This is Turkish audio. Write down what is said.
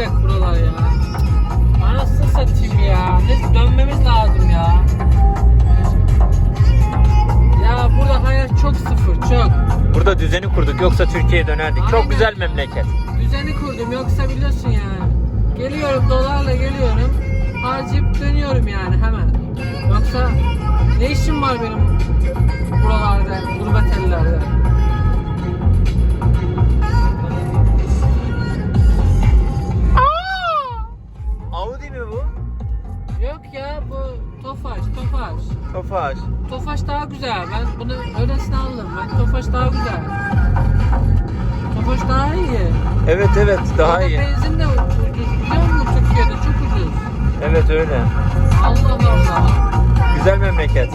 olacak buralar ya. Anasını satayım ya. Neyse dönmemiz lazım ya. Ya burada hayat çok sıfır çok. Burada düzeni kurduk yoksa Türkiye'ye dönerdik. Aynen. Çok güzel memleket. Düzeni kurdum yoksa biliyorsun yani. Geliyorum dolarla geliyorum. Harcayıp dönüyorum yani hemen. Yoksa ne işim var benim Tofaş, Tofaş. Tofaş. Tofaş daha güzel. Ben bunu öylesine aldım. Ben Tofaş daha güzel. Tofaş daha iyi. Evet evet daha Ama iyi. Benzin de ucuz biliyor musun Türkiye'de? Çok ucuz. Evet öyle. Allah Allah. Güzel memleket.